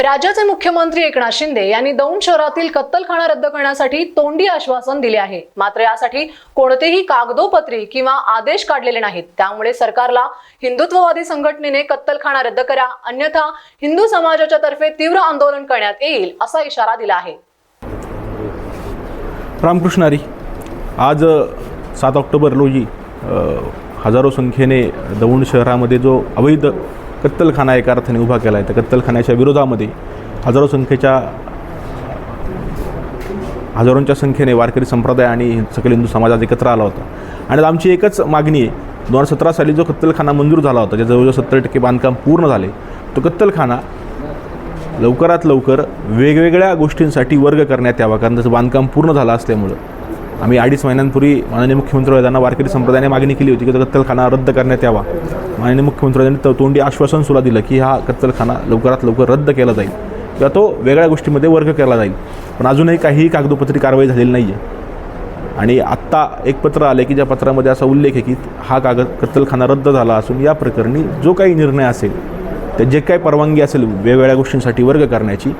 राज्याचे मुख्यमंत्री एकनाथ शिंदे यांनी दौंड शहरातील कत्तलखाना रद्द करण्यासाठी तोंडी आश्वासन दिले आहे. मात्र यासाठी कोणतेही कागदोपत्री किंवा आदेश काढलेले नाहीत. त्यामुळे सरकारला हिंदुत्ववादी संघटनेने कत्तलखाना रद्द करा अन्यथा हिंदू समाजाच्या तर्फे तीव्र आंदोलन करण्यात येईल असा इशारा दिला आहे. रामकृष्णारी आज सात ऑक्टोबर रोजी हजारो संख्येने दौंड शहरामध्ये जो अवैध कत्तलखाना एका अर्थाने उभा केला आहे. त्या कत्तलखान्याच्या विरोधामध्ये हजारो संख्येच्या हजारोंच्या संख्येने वारकरी संप्रदाय आणि सकल हिंदू समाजात एकत्र आला होता. आणि आमची एकच मागणी आहे. दोन हजार सतरा साली जो कत्तलखाना मंजूर झाला होता ज्या जवळजवळ सत्तर टक्के बांधकाम पूर्ण झाले तो कत्तलखाना लवकरात लवकर वेगवेगळ्या गोष्टींसाठी वर्ग करण्यात यावा. कारण त्याचं बांधकाम पूर्ण झालं असल्यामुळं आम्ही अडीच महिन्यांपूर्वी माननीय मुख्यमंत्री यांना वारकरी संप्रदायाने मागणी केली होती की तो कत्तलखाना रद्द करण्यात यावा. माननीय मुख्यमंत्र्यांनी तो तोंडी आश्वासन सुद्धा दिलं की हा कत्तलखाना लवकरात लवकर रद्द केला जाईल. किंवा तो वेगळ्या गोष्टीमध्ये वर्ग केला जाईल. पण अजूनही काहीही कागदोपत्री कारवाई झालेली नाही आहे आणि आत्ता एक पत्र आले की ज्या पत्रामध्ये असा उल्लेख आहे की हा कागद कत्तलखाना रद्द झाला असून या प्रकरणी जो काही निर्णय असेल ते जे काही परवानगी असेल वेगवेगळ्या गोष्टींसाठी वर्ग करण्याची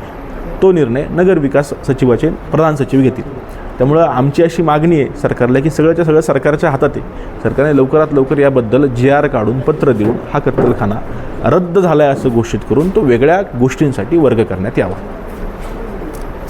तो निर्णय नगरविकास सचिवाचे प्रधान सचिव घेतील. त्यामुळं आमची अशी मागणी आहे सरकारला की सगळ्याच्या सगळं सरकारच्या हातात आहे. सरकारने लवकरात लवकर याबद्दल जी आर काढून पत्र देऊन हा कत्तलखाना रद्द झाला आहे असं घोषित करून तो वेगळ्या गोष्टींसाठी वर्ग करण्यात यावा.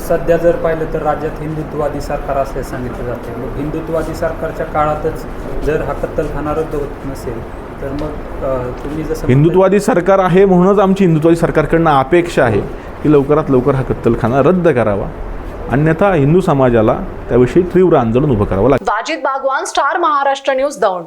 सध्या जर पाहिलं तर राज्यात हिंदुत्ववादी सरकार असल्याचे सांगितलं जाते. मग हिंदुत्ववादी सरकारच्या काळातच जर हा कत्तलखाना रद्द होत नसेल तर मग तुम्ही जसं हिंदुत्ववादी सरकार आहे म्हणूनच आमची हिंदुत्ववादी सरकारकडनं अपेक्षा आहे की लवकरात लवकर हा कत्तलखाना रद्द करावा. अन्यथा हिंदू समाजाला त्याविषयी तीव्र आंदोलन उभं करावं लागेल वाजिद बागवान स्टार महाराष्ट्र न्यूज दौंड.